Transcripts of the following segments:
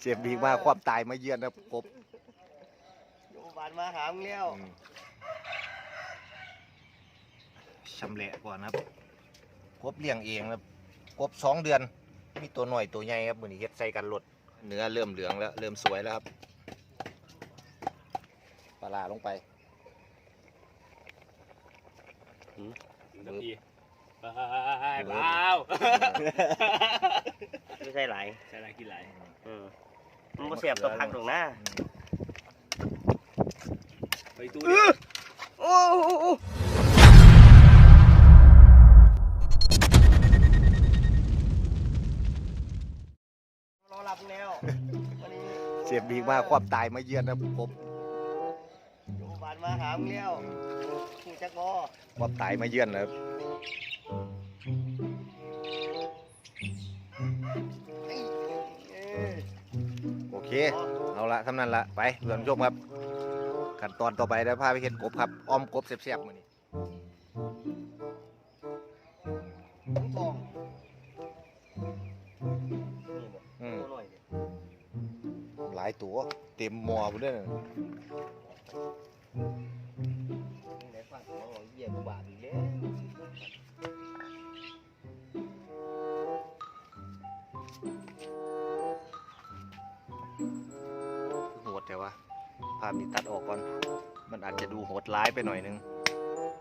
เสียบดีมากความตายมาเยือนครับกบโรงพยาบาลมาหามึงแล้วอืมชำแหละก่อนครับกบเลี้ยงเองครับกบสองเดือน มีตัวหน่อยตัวใหญ่ครับมือนี้เฮ็ดใส่กันรดเนื้อเริ่มเหลืองแล้ว เริ่มสวยแล้วครับปลาร้าลงไปน้ำพีไปเปล่าไม่ใช่หลายใช่ไรกินไรเออ มันบ่เสียบตัวพักตรงหน้าไปตู้โอ้โหรอรับมึงแล้ววันนี้เสียบดีมากความตายมาเยือนครับกบโรงพยาบาลมาหามึงแล้วกูจักบอความตายมาเยือนแล้ว เค เอาละทำนั้นละไปเพื่อนผู้ชมครับ ขั้นตอนต่อไปเดี๋ยวพาไปเห็นกบครับ อ้อมกบเสียบๆมือนี้มึงทองนี่บ่อืมตัวหน่อยดิหลายตัว เต็มหมอไปด้วยนะาพนี้ตัดออกก่อน มันอาจจะดูโหดร้ายไปหน่อยนึง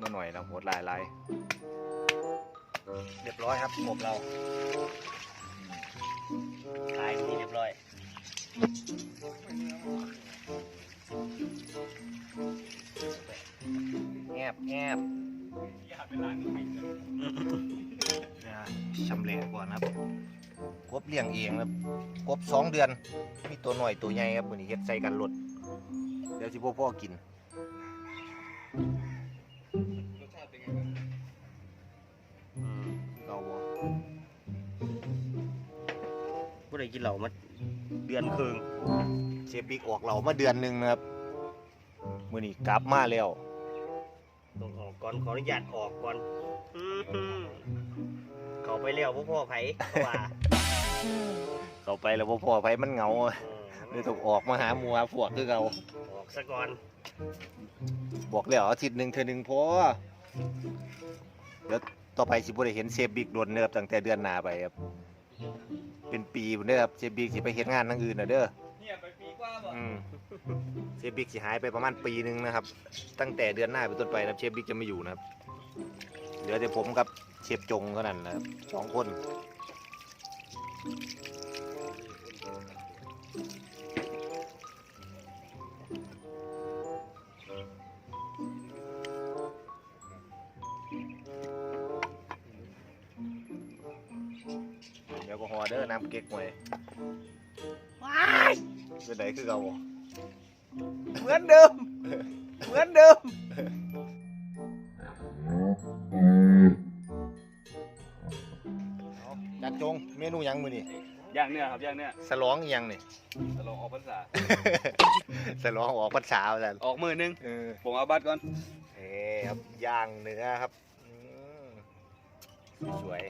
นิดหน่อยแล้วโหดร้ายร้ายเรียบร้อยครับกบเราตายนี่เรียบร้อยแอบแอบนะชำแหละก่อนครับกบเลี้ยงเองครับกบสองเดือน มีตัวหน่อยตัวใหญ่ครับมือนี้เฮ็ดใส่กันรดเดี๋ยวสิพ่อพ่อกินอืมเก่าบ่กูได้กินเหล้ามาเดือนครึ่งเชฟบิ๊กออกเรามาเดือนหนึ่งนะครับมือนี้กลับมาแล้วต้องออกก่อนขออนุญาตออกก่อนอืมเขาไปแล้วพ่อพ่อไผเพราะว่า เข้าไปแล้วพ่อพ่อไปมันเหงา เออ เลยต้องออกมาหาหมัวพวกคือเราออกซะก่อนบอกแล้วอาทิตย์หนึ่งเธอหนึ่งพอเดี๋ยวต่อไปสิบ่ได้เห็นเชฟบิ๊กโดนเนิบตั้งแต่เดือนหน้าไปครับเป็นปีพุ่นเด้อครับเชฟบิ๊กสิไปเฮ็ดงานทางอื่นน่ะเด้อเนี่ยไปปีกว่าบ่อืมเชฟบิ๊กสิหายไปประมาณปีหนึงนะครับ ตั้งแต่เดือนหน้าเป็นต้นไปนะครับเชฟบิ๊กจะไม่อยู่นะครับเหลือแต่ผมกับเชฟจงเท่านั้นนะครับสองคน ก็ฮอเด้อน้ำเก๊กไว้เป็นไหนคือเราบ่เหมือนเดิม เหมือนเดิม จัดจงเมนูหยังมือนี่ย่างเนี่ยครับย่างเนี่ยสลองอิหยังนี่ ตลองออกพรรษา สลองออกพรรษาแล้ว ออกมือนึงเออผมเอาบัตรก่อนเฮ้ครับย่างเนื้อครับอืมสวย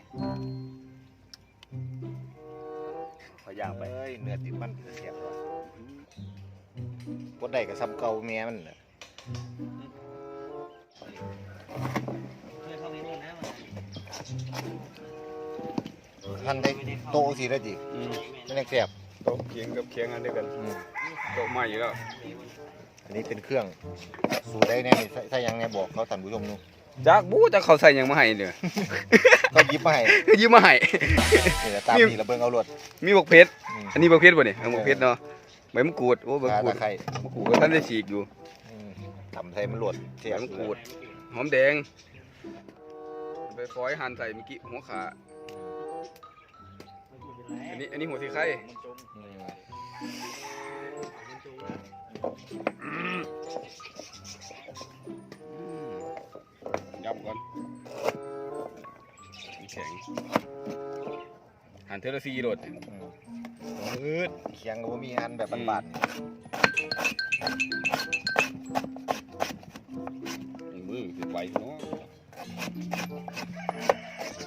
ขอย่างๆไปเอ้ยเนื้อติดมันเสียบว่ะกดได้กับซ้ำเก่าแม่มันน่ะเคยเข้าไปนู่นนะมันท่านได้โตะสิได้จิอืมไม่ได้เสียบโต๊ะเคียงกับเคียงอันเดียวกันอืมโต๊ะใหม่อยู่แล้วอันนี้เป็นเครื่อง สูตรได้แน่นี่ใส่ใส่หยังแน่บอกเขาท่านผู้ชมนู่น จากบู้จะเขาใส่หยังมาให้เนี่ยก็หยิบมาให้ยิ้มมาให้เนี่ยตามนี่ระเบิงเอารวดมีบักเพชรอืมอันนี้บักเพชรป่ะเนี่ยบักเพชรเนาะใบมะกรูดโอ้ใบมะขากรูตะดไคร้มะกรูดก็ท่านได้ฉีกอยู่อืมทำใส่มันรวดเสียใบบมะกรูดหอมแดงไปฟอยหั่นใส่เมื่อกี้หัวขาอันนี้อันนี้หัวสีไข่อืม ยับก่อนแข็งหั่นเทอละซีโดดอืมอืดเคียงก็บ่มีอันแบบบานๆนี่มือติดไว้เนาะ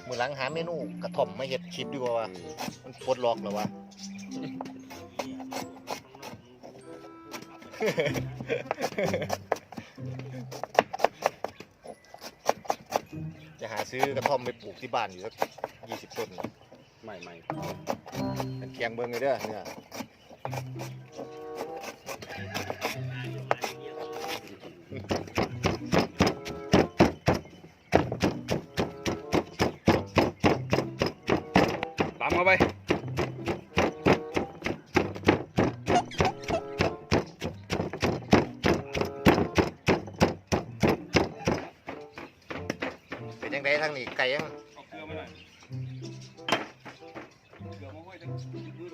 มือหลังหาเมนูกระถ่อมมาเฮ็ดคลิปดีกว่าว่ามันปลดล็อกแล้ววะจ ซื้อกระท่อมไปปลูกที่บ้านอยู่สักยี่สิบต้นใหม่ใหม่เป็นเคียงเบิ้งเลยเด้อเนี่ย เป็นยังไงทางนี้ไก่ยังเอาเกลือมาหน่อยเกลือมาไว้จังมือดู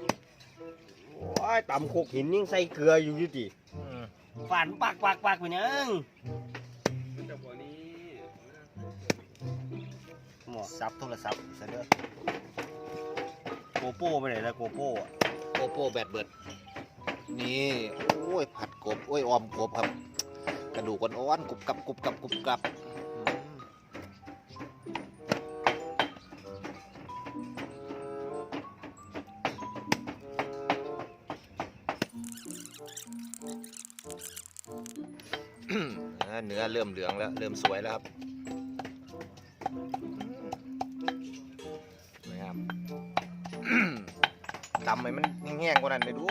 โอ้ยตำโคกหินยังใส่เกลืออยู่อยู่ดิอืมฝันปากปากปากไปยังมันจะบ่อนี้หมอซับโทรศัพท์ซะเด้อโกโป้ไปไหนแล้วโกโป้อะโปโปแบตเบิด นี่โอ้ยผัดกบโอ้ยออมกบครับ กระดูกอ่อนๆกรุบกรับกรุบกรับกรุบกรับ เนื้อเริ่มเหลืองแล้ว เริ่มสวยแล้วครับนะครับตำให้มันแห้งๆกว่านั้นเลยดู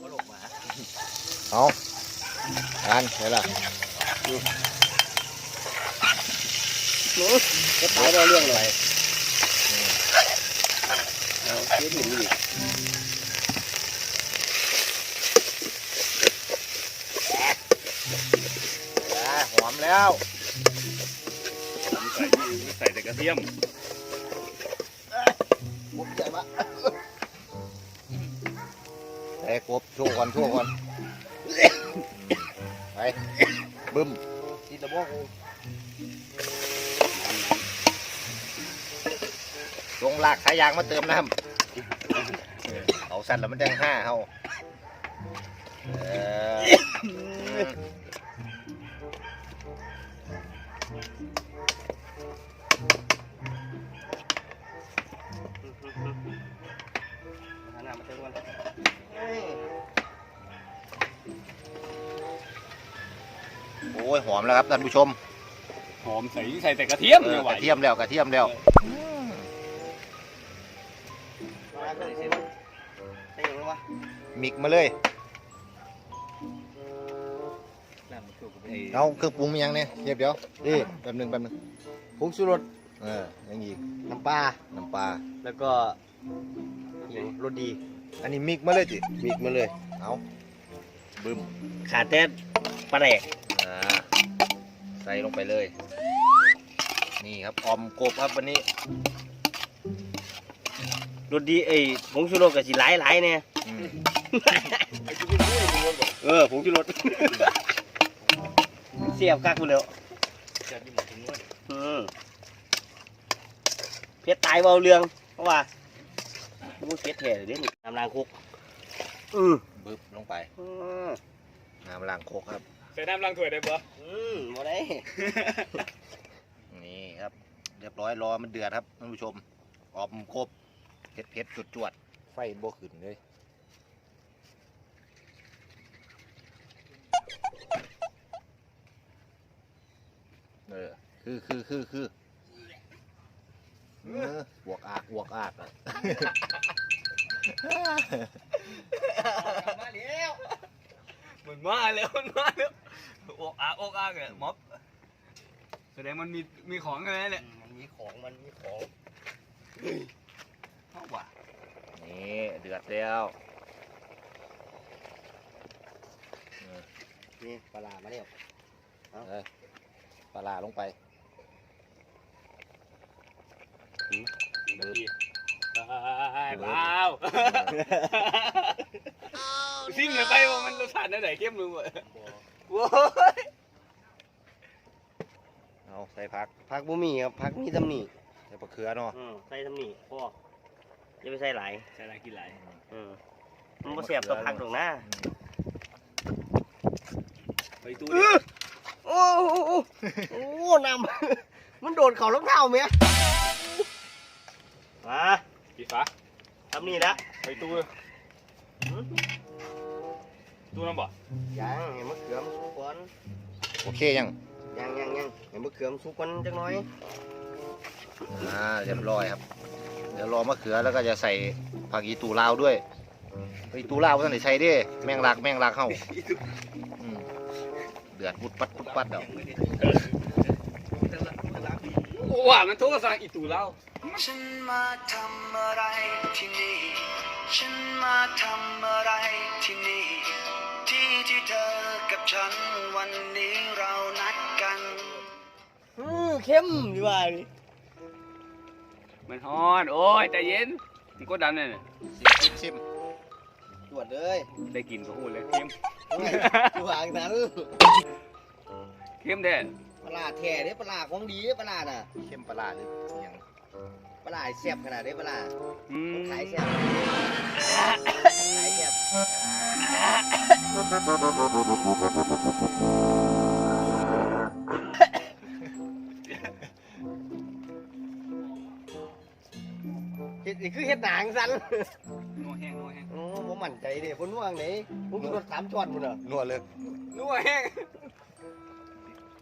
ก็ลงมาเอาอันเห็นล่ะก็ตายเราเรื่องเลยเอาเกลือหินอีก อ่าหอม แล้วใส่นี่ใส่แต่กระเทียมกบใหญ่ปะไอ้กบโชว์ก่อนโชว์ก่อนไปบึ้มที่ตะบอกลงลากสายยางมาเติมน้ำเอาสั่นแล้วมันจังห้าเฮาเออหา อ้ยหอมแล้วครับท่านผู้ชมหอมใส่ใส่แต่กระเทียมเอเนี่อยไหวกระเทียมแล้วกระเทียมแล้วมาเติมเสร็จได้ยังไงวะมิกมาเลยเอาเครื่องปรุงมียังเนี่ยเดี๋ยวเดี๋ยวนี่แป๊บหนึงแป๊บหนึงผงชูรสเออยังอีกน้ำปลาน้ำปลาแล้วก็อยังรสดี อันนี้มิกมาเลยจิมิกมาเลยเอาบึ้มขาดแต่ปลาแดกอ่า ใส่ลงไปเลย นี่ครับออมกบครับวันนี้รสดีไอ้ผงชูรสกับสีหลายหลายๆเนี่ยอืมเออผงชูรสเสียบกักกูแล้วอืมเพชรตายเบาเรืองเพราะว่าพูดเพชรแท้เลยเด้นี่น้ำลางคุกอือบึ้บลงไปอืมน้ำล้างโคกครับ ใส่น้ำล้างถ้วยได้ปะอืมบ่ได้ นี่ครับ เรียบร้อยรอมันเดือดครับท่านผู้ชมออมกบเผ็ดเผ็ดจุดจวดๆไฟบ่ขึ้นเลยเออคือคือคือคือเออบวกอากบวกอากอะมาแล้ว มันมาแล้วมันมาแล้วอกอากอกอากเลยม็อบแสดงมันมีมีของอะไรเนี่ยมันมีของมันมีของเข้าว่ะนี่เดือดแล้วนี่ปลาร้ามาแล้ว เออปลาร้าลงไปดีไปเปล่า ซิ่งเลยไปว่ามันรสชาติไหนเข้มรู้วะโว้ยเอาใส่ผักผักบุมีครับผักมีตำหนิใส่ปลาเขือเนาะอืมใส่ตำหนิพ่ออย่าไปใส่หลายใส่อะไรกินอะไรอืมมันบ่เสียบตัวผักตรงหน้าไปตู้โอ้โหโอ้โหโอ้โหน้ำมันโดนเขารองเท้าไหมมาปีฟ้าทำนี่ละไปตู้ ดูน้ำบ่ยังเห็นมะเขือมสุกก่อนโอเคยังยังยังยังเห็นมะเขือมสุกก่อนจักหน่อยอ่าเรียบร้อยครับ เดี๋ยวรอมะเขือแล้วก็จะใส่ผักอีตูลาวด้วยอีตูลาวท่านไหนใส่เด้แมงลักแมงลักเข้าอืมเดือดปุดปัดปุดปัดเดี๋ยวว่ามันโทรศัพท์อีตู่เล่าฉันมาทำอะไรที่นี่ ฉันมาทำอะไรที่นี่ ที่ที่เธอกับฉันวันนี้เรานัดกันอือเข้มดีว่านี่มันฮอน โอ้ยใจเย็นมันกดดันเนี่ยชิมชิมตรวจเลยได้กินก็พูดเลยเข้มดูอ่างนั้นเข้มแท้ปลาแท้เด้ปลาของดีปลาน่ะเข้มปลาร้าหรือหยังปลาแซ่บขนาดเด้ปลาอืมขายแซ่บขายแซ่บ เฮ็ดนี่คือเฮ็ดหนังสันนัวแห้งนัวแห้งโอ้ผมมั่นใจเด้ผมนัวอังไหนผมกินรสสามช้อนหมดเหรอนัวเลยนัวแห้ง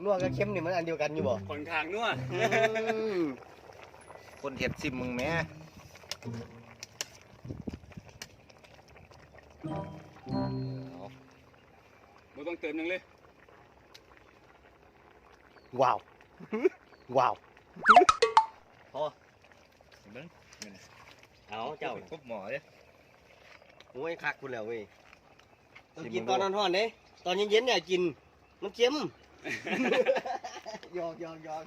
นัวกับเค็มนี่มันอันเดียวกันอยู่บ่คนทางนัวอืมคนเห็ดซิมมึงแม่ บ่ต้องเติมหยังเลย ว้าว ว้าวเอาเจ้าปุ๊บหมอเลยโอ้ยคักคุณแล้วเว้ยต้องชิมกินมึงตอนดูร้อนๆเด้ตอนเย็นๆเนี่ยกิน มันเค็มหยอกหยอกหยอก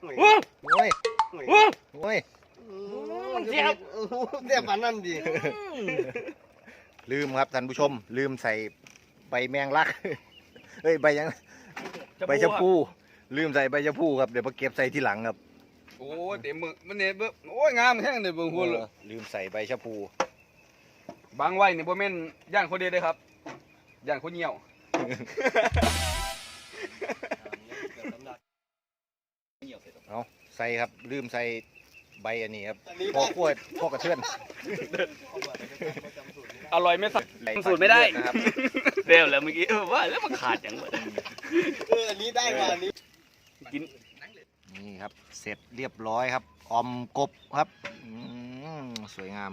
โอ้ยโอ้ยโอ้ยโอ้ยมันเสียบเสียบปานนั้นดิลืมครับท่านผู้ชม ลืมใส่ ใบแมงลัก เฮ้ยใบยังใบชะพูลืมใส่ใบชะพูครับเดี๋ยวมาเก็บใส่ที่หลังครับโอ้ยเต็มมือมันเนี่ยเบิ่งโอ้ยงามแห้งเลยเบิ่งหุ่นเลยเออลืมใส่ใบชะพูบางไว้นี่บ่แม่นย่างคนเดียวเด้อครับย่างคนเหี่ยวเอาใส่ครับลืมใส่ ใบอันนี้ครับพอกล้วยพอกกระเทือนอร่อยไม่สักใส่สูตรไม่ได้เลือนะครับเร็วแล้วเมื่อกี้เออว่าแล้วมันขาดอย่างวะเอออันนี้ได้กว่าอันนี้กินนี่ครับ เสร็จเรียบร้อยครับออมกบครับอืมสวยงาม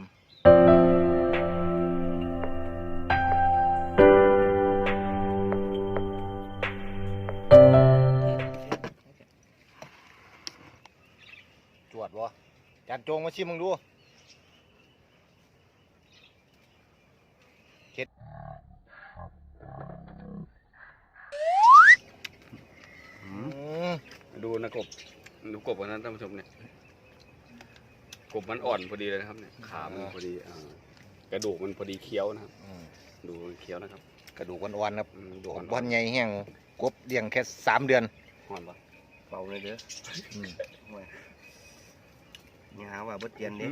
านจงมาชิมมึงดูเค็ดอืมดูนะกบ ดูกบอันนั้นท่านผู้ชมเนี่ย กบมันอ่อนพอดีเลยนะครับเนี่ย ขามันพอดีอ่ากระดูกมันพอดีเคี้ยวนะครับอืมดูเคี้ยวนะครับ กระดูกอ่อนๆครับอืมดูอ่อนบอลใหญ่แห้งกบเลี้ยงแค่สามเดือนอ่อนปะเบาเลยเด้อ อืมอย่าหาว่าบ่เตียนอืเด้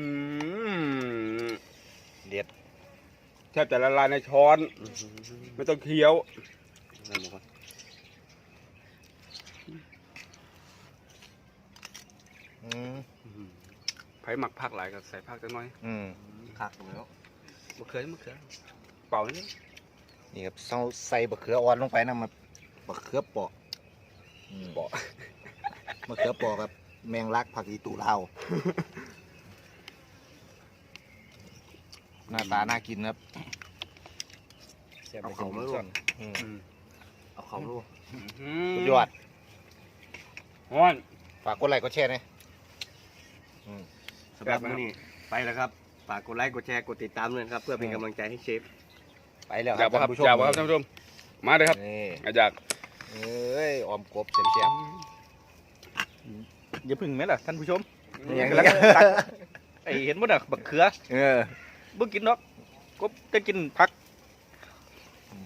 มเด็ดแทบจะละลายในช้อน ไม่ต้องเคี้ยวอืมไผ่หมักผักหลายก็ใส่ผักจังน้อยอืมคักแล้วมะเขือมะเขือเป่านี่นี่ครับเราใส่บะเขืออ่อนลงไปนะมาบะเขือเปาะอืมเปาะมะเขือเปาะครับ แมงลักผักอีตูลาวหน้าตาน่ากินครับแซ่บเอาไปเขามาจลูนกอืมอืมเอาเขาลูกสุดยอดฮ้อนฝากกดไลค์กดแชร์นะสำหรับมื้อนี้ไปแล้วครับ ฝากกดไลค์กดแชร์กดติดตามด้วยนะครับ เพื่อเป็นกำลังใจให้เชฟ ไปแล้วอยากบ่ครับท่านผู้ชมอยากบ่ครับท่านผู้ชม มาเลยครับนี่อาจากเอ้ยออมกบเสียบ อย่าพึ่งไหมล่ะท่านผู้ชมๆอย่างแล้วนี้ก็ตักไอเห็นบ่น่ะบักเขือเออบ่กินเนาะก็จะกินผัก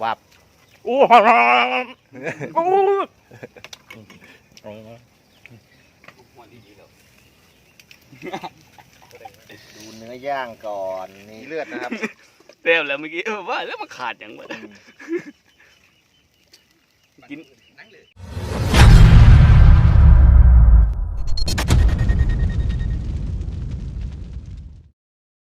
วับโอ้โหโอ้ดูเนื้อย่างก่อนนี่เลือดนะครับเร็วแล้วเมื่อกี้เออว่าแล้วมันขาดอย่างวะอืมกิน